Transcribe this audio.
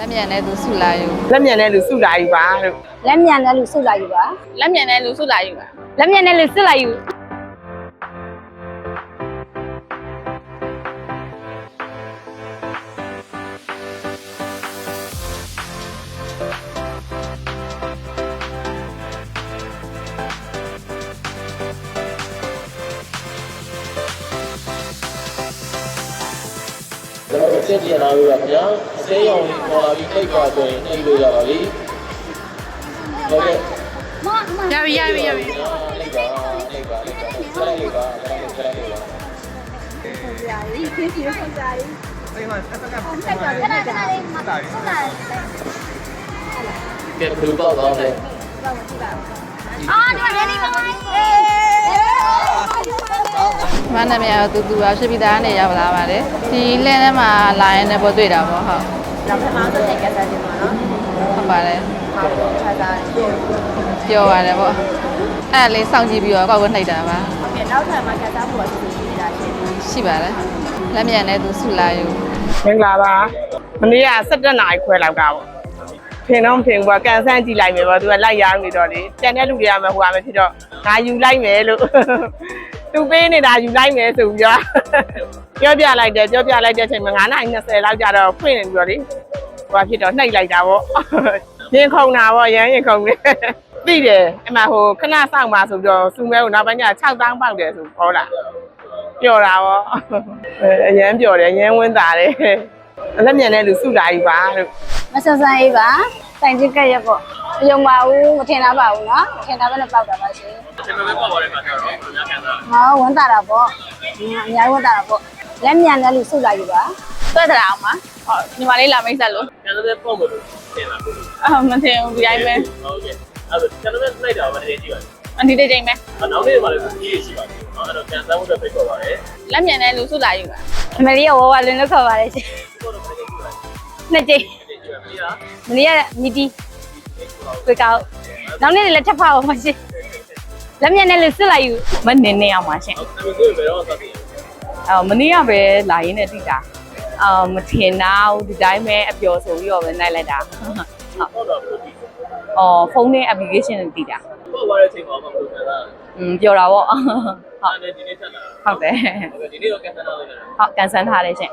လက်မြန်တဲ့သူစုလာယူလက်မြန်တဲ့လူစုလာယူပါလို့လက်မြန်တဲ့လူစုလာယူပါလက်မြန်တဲ့လူစုလာယူပါလက်မြန်တဲ့လူစုလာယူ ကျွန်တော်အချက်ကျင်လာလို့ပါဗျာအသေးရောင်လေးပေါ်လာပြီးထိတ်ပါဆို မနာမည်အတူတူပါဖြစ်ပြီးသားနဲ့ရောက်လာပါတယ်ဒီလင်းထဲမှာလာရင်လည်းပေါ်တွေ့တာပေါ့ဟုတ်နောက်ပထမဆုံးတဲ့ကစားခြင်းပါနော်ဟုတ်ပါတယ်ဟုတ်ချာတာပြောရတယ်ပေါ့အဲ့လေးစောင့်ကြည့်ပြီးတော့ကောက်ကိုနှိပ်တာပါဟုတ်ကဲ့နောက်ထပ်မှာကစားဖို့အစီအစဉ်ရှိတာရှိပါတယ်လက်မြန်နဲ့သူဆုလာယူမင်္ဂလာပါမနေ့က17နာရီခွဲလောက်ကပေါ့ဖင်တော့ဖင်ကကန်ဆန်းကြည့်လိုက်မယ်ပေါ့သူကလိုက်ရောင်းနေတော့လေတန်တဲ့လူတွေကမှဟိုကမှဖြစ်တော့ငါယူလိုက်မယ်လို့ သူပေးနေတာယူလိုက်မယ်ဆိုပြီးတော့ပြောပြလိုက်တယ်ပြောပြလိုက်တဲ့အချိန်မှာ9နာရီ20လောက်ကျတော့ဖွင့်နေပြီးတော့လေဟိုကဖြစ်တော့နှိပ်လိုက်တာပေါ့ရင်ခုန်တာပေါ့ရမ်းရင်ခုန်တယ်သိတယ်အမှဟိုခဏစောင့်ပါဆိုပြီးတော့စူမဲကိုနောက်ပိုင်းကျ6တောင်းပေါက်တယ်ဆိုခေါ်လာပျော်တာပေါ့အဲအရန်ပျော်တယ်အရန်ဝင်းတာတယ်အလက်မြန်တဲ့လူစုလာယူပါလို့မဆန်ဆန်ရေးပါတိုင်ချင်းကက်ရက်ပေါ့မယုံပါဘူးမထင်တာပါဘူးနော်မထင်တာပဲနဲ့ပောက်တာပါရှင်ကျွန်တော်လည်းပေါ့ပါတဲ့ခါကျတော့ဘယ်များခံစား ဟောဝန်တာတာပေါ့အများကြီးဝန်တာတာပေါ့လက်မြန်တဲ့လူစုလာယူပါတွေ့ကြအောင်ပါဟုတ်ညီမလေးလာမိတ်ဆက်လို့ကျွန်တော်လည်းပေါ့မလို့ထင်တာဟုတ်အမထင်ဘူးဒီတိုင်းပဲကဲ့အဲ့ဒါကျွန်တော်လည်းလိုက်တာပါတည်းကြည့်ပါအဒီတစ်ချိန်ပဲနောက်နေ့မှလည်းကြီးရှိပါတယ်။အဲ့တော့ကန်ဆန်းဖို့အတွက်ဖိတ်ခေါ်ပါတယ်လက်မြန်တဲ့လူစုလာယူပါအမလီကဝဝလင်းလို့ခေါ်ပါတယ်ရှင်။ကိုယ်တော့ဖိတ်ခေါ်ပါတယ်နှစ်ကြိမ်။ဒီကြည့်ပါမလားမလီကမီတီဝေကောက်နောက်နေ့လည်းထပ်ဖောက်ပါရှင် လက်မြန်တဲ့လူစုလာယူမနေနေအောင်ပါရှင်။အဲ့ဒါကိုဘယ်တော့ဆက်ပြီးအော်မနေ့ကပဲလာရင်းနဲ့တိတာအော်မထင်တာဘူးဒီတိုင်းပဲအပျော်ဆိုပြီးတော့ပဲနိုင်လိုက်တာဟုတ်တော့ဘူးဒီအော်ဖုန်းနဲ့ application နဲ့တိတာပေါ့ပါတဲ့အချိန်မှာမဟုတ်ဘူးလားอืมပျော်တာပေါ့။အဲ့ဒါဒီနေ့ဆက်လာဟုတ်တယ်။ဒီနေ့တော့ကန်ဆန်းလာတယ်ဟုတ်ကန်ဆန်းထားတယ်ရှင်